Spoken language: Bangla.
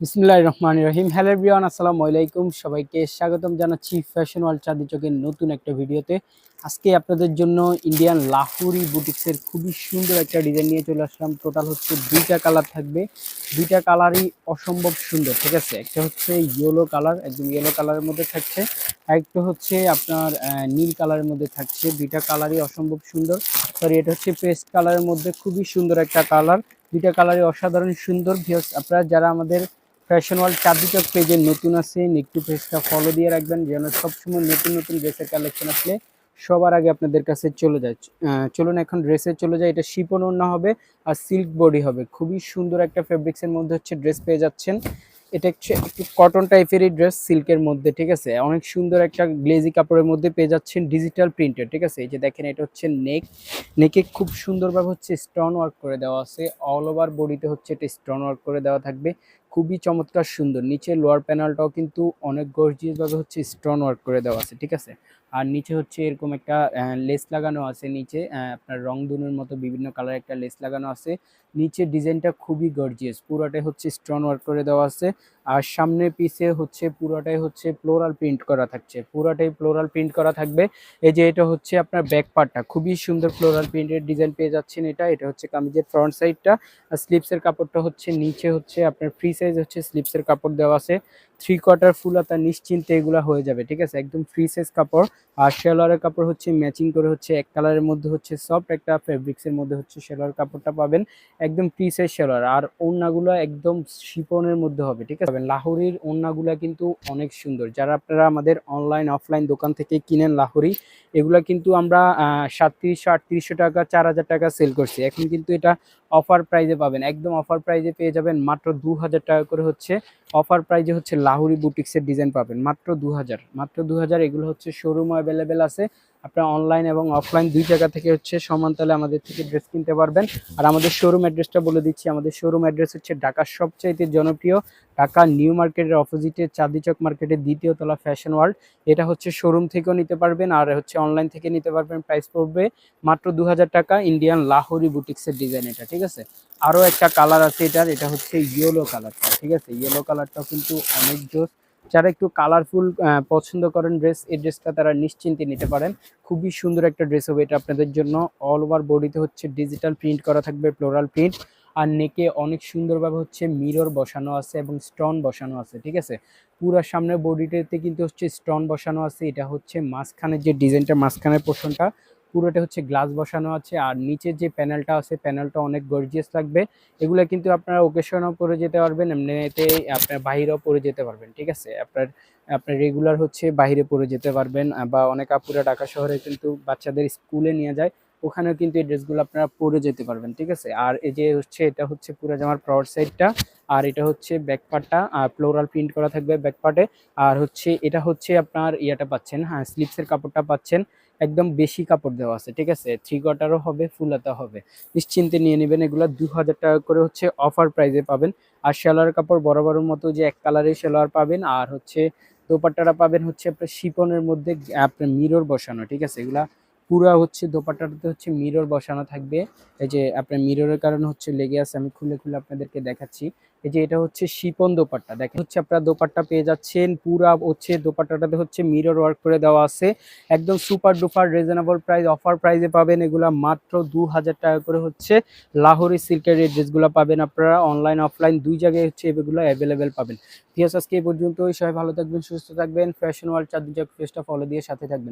বিসমুল্লাহ রহমান রহিম। হ্যালো এভরিওয়ান আসসালামু আলাইকুম। সবাইকে স্বাগতম জানাচ্ছি ফ্যাশন ওয়ার্ল্ড চাঁদি চোখের নতুন একটা ভিডিওতে। আজকে আপনাদের জন্য ইন্ডিয়ান লাহুরি বুটিক্সের খুবই সুন্দর একটা ডিজাইন নিয়ে চলে আসলাম। টোটাল হচ্ছে দুইটা কালার থাকবে। দুইটা কালারই অসম্ভব সুন্দর, ঠিক আছে? একটা হচ্ছে ইয়েলো কালার একদম ইয়েলো কালারের মধ্যে থাকছে। আরেকটা হচ্ছে আপনার নীল কালারের মধ্যে থাকছে। দুইটা কালারই অসম্ভব সুন্দর। সরি এটা হচ্ছে পেস্ট কালারের মধ্যে খুবই সুন্দর একটা কালার দুইটা কালারই অসাধারণ সুন্দর। আপনারা যারা আমাদের ফ্যাশন ওয়ার্ল্ড চারদিকে পেজে নতুন আছে একটু পেজটা ফলো দিয়ে রাখবেন, যেন সবসময় নতুন নতুন ড্রেসের কালেকশন আসলে সবার আগে আপনাদের কাছে চলে যায়। চলুন এখন ড্রেসে চলে যায় এটা শিপন ওড়না হবে আর সিল্ক বডি হবে। খুবই সুন্দর একটা ফেব্রিক্সের মধ্যে হচ্ছে ড্রেস পেয়ে যাচ্ছেন। এটা হচ্ছে একটু কটন টাইপেরই ড্রেস সিল্কের মধ্যে, ঠিক আছে? অনেক সুন্দর একটা গ্লেজি কাপড়ের মধ্যে পেয়ে যাচ্ছেন ডিজিটাল প্রিন্টের ঠিক আছে? এই যে দেখেন, এটা হচ্ছে নেক নেকে খুব সুন্দরভাবে হচ্ছে স্টোন ওয়ার্ক করে দেওয়া আছে। অল ওভার বডিতে হচ্ছে এটা স্টোন ওয়ার্ক করে দেওয়া থাকবে। খুবই চমৎকার সুন্দর। নিচে লোয়ার প্যানেলটাও কিন্তু অনেক গর্জিয়াসভাবে হচ্ছে স্টোন ওয়ার্ক করে দেওয়া আছে, ঠিক আছে? আর নিচে হচ্ছে এরকম একটা লেস লাগানো আছে নিচে আপনার রং দুনের মতো বিভিন্ন কালার একটা লেস লাগানো আছে। নিচে ডিজাইনটা খুবই গর্জিয়াস পুরোটাই হচ্ছে স্টোন ওয়ার্ক করে দেওয়া আছে। আর সামনে পিছে হচ্ছে পুরোটাই হচ্ছে ফ্লোরাল প্রিন্ট করা থাকছে। পুরোটাই ফ্লোরাল প্রিন্ট করা থাকবে। এই যে এটা হচ্ছে আপনার ব্যাক পার্টটা খুবই সুন্দর ফ্লোরাল প্রিন্টের ডিজাইন পেয়ে যাচ্ছেন এটা। এটা হচ্ছে কামিজের ফ্রন্ট সাইডটা আর স্লিপসের কাপড়টা হচ্ছে নিচে হচ্ছে আপনার ফ্রি সাইজ হচ্ছে স্লিপসের কাপড় দেওয়া আছে। থ্রি কোয়ার্টার ফুল হাতা নিশ্চিন্তে এগুলা হয়ে যাবে, ঠিক আছে? একদম ফ্রি সাইজ কাপড়। আর শেলোয়ারের কাপড় হচ্ছে ম্যাচিং করে হচ্ছে এক কালারের মধ্যে হচ্ছে সফট একটা ফেব্রিক্সের মধ্যে হচ্ছে শেলোয়ার কাপড়টা পাবেন। একদম ফ্রি সাইজ শেলোয়ার আর ওড়নাগুলো একদম শিপনের মধ্যে হবে, ঠিক আছে? লাহোরির ওড়নাগুলো কিন্তু অনেক সুন্দর। যারা আপনারা আমাদের অনলাইন অফলাইন দোকান থেকে কিনেন লাহোরি, এগুলা কিন্তু আমরা সাতত্রিশশো, আটত্রিশশো টাকা, চার হাজার টাকা সেল করছি। এখন কিন্তু এটা অফার প্রাইজে পাবেন। একদম অফার প্রাইজে পেয়ে যাবেন। মাত্র দু হাজার টাকা করে হচ্ছে অফার প্রাইজে হচ্ছে লাহুরি বুটিক্সের ডিজাইন পাবেন। মাত্র দু হাজার। মাত্র দু হাজার, এগুলো হচ্ছে শোরুম অ্যাভেলেবেল আছে। আপনারা অনলাইন এবং অফলাইন দুই জায়গা থেকে হচ্ছে সমান তালে আমাদের থেকে ড্রেস কিনতে পারবেন। আর আমাদের শোরুম অ্যাড্রেসটা বলে দিচ্ছি, আমাদের শোরুম অ্যাড্রেস হচ্ছে ঢাকার সবচাইতে জনপ্রিয়, ঢাকা নিউ মার্কেটের অপোজিটে চাঁদিচক মার্কেটের দ্বিতীয় তলা ফ্যাশন ওয়ার্ল্ড এটা হচ্ছে শোরুম থেকেও নিতে পারবেন, আর হচ্ছে অনলাইন থেকে নিতে পারবেন। প্রাইস পড়বে মাত্র দু হাজার টাকা ইন্ডিয়ান লাহোরি বুটিক্সের ডিজাইন এটা, ঠিক আছে? আরও একটা কালার আছে এটার, এটা হচ্ছে ইয়েলো কালারটা ঠিক আছে? ইয়েলো কালারটাও কিন্তু অনেক জোস। যারা একটু কালারফুল পছন্দ করেন ড্রেস এই ড্রেসটা তারা নিশ্চিন্তে নিতে পারেন। খুবই সুন্দর একটা ড্রেস হবে এটা আপনাদের জন্য। অল ওভার বডিতে হচ্ছে ডিজিটাল প্রিন্ট করা থাকবে ফ্লোরাল প্রিন্ট আর নেকে অনেক সুন্দরভাবে হচ্ছে মিরর বসানো আছে এবং স্টোন বসানো আছে, ঠিক আছে? পুরো সামনের বডিটাতে কিন্তু হচ্ছে স্টোন বসানো আছে। এটা হচ্ছে মাঝখানের যে ডিজাইনটা মাঝখানের পোর্শনটা পুরোটা হচ্ছে গ্লাস বসানো আছে, আর নিচের যে প্যানেলটা আছে প্যানেলটা অনেক গর্জিয়াস লাগবে। এগুলো কিন্তু আপনারা ওকেশনও পরে যেতে পারবেন এমনিতে আপনার বাহিরেও পরে যেতে পারবেন, ঠিক আছে? আপনার আপনার রেগুলার হচ্ছে বাইরে পরে যেতে পারবেন বা অনেক আপুরা ঢাকা শহরে কিন্তু বাচ্চাদের স্কুলে নিয়ে যায়, ওখানেও কিন্তু এই ড্রেসগুলো আপনারা পরে যেতে পারবেন, ঠিক আছে? আর এই যে হচ্ছে, এটা হচ্ছে পুরো জামার ফ্রন্ট সাইডটা আর এটা হচ্ছে ব্যাক পার্টটা আর ফ্লোরাল প্রিন্ট করা থাকবে ব্যাক পার্টে আর হচ্ছে, এটা হচ্ছে আপনার ইয়াটা পাচ্ছেন হ্যাঁ স্লিপসের কাপড়টা পাচ্ছেন, একদম বেশি কাপড় দেওয়া আছে, ঠিক আছে? থ্রি কোয়ার্টারও হবে ফুল হাতা হবে। নিশ্চিন্তে নিয়ে নেবেন, এগুলো দু হাজার টাকা করে হচ্ছে অফার প্রাইজে পাবেন। আর সেলোয়ার কাপড় বড় মতো যে এক কালারের সেলোয়ার পাবেন, আর হচ্ছে দোপাট্টাটা পাবেন হচ্ছে আপনার শিপনের মধ্যে, আপনার মিরর বসানো, ঠিক আছে? এগুলা পুরা হচ্ছে দোপাট্টাটাতে হচ্ছে মিরর বসানো থাকবে। এই যে আপনার মিররের কারণে হচ্ছে লেগে আছে, আমি খুলে খুলে আপনাদেরকে দেখাচ্ছি। এই যে এটা হচ্ছে শিপন দোপাট্টা। দেখেন হচ্ছে আপনারা দোপাট্টা পেয়ে যাচ্ছেন, পুরা হচ্ছে দোপাট্টাটাতে হচ্ছে মিরর ওয়ার্ক করে দেওয়া আছে। একদম super duper reasonable price offer প্রাইসে পাবেন এগুলা মাত্র দু হাজার টাকা করে হচ্ছে লাহোরি সিল্কের এই ড্রেসগুলো পাবেন আপনারা অনলাইন অফলাইন দুই জায়গায় হচ্ছে এগুলো অ্যাভেলেবেল পাবেন। ঠিক আছে আজকে এই পর্যন্তই। সবাই ভালো থাকবেন, সুস্থ থাকবেন। ফ্যাশন ওয়ার্ল্ড চার দুই ফেসটা ফলো দিয়ে সাথে থাকবেন।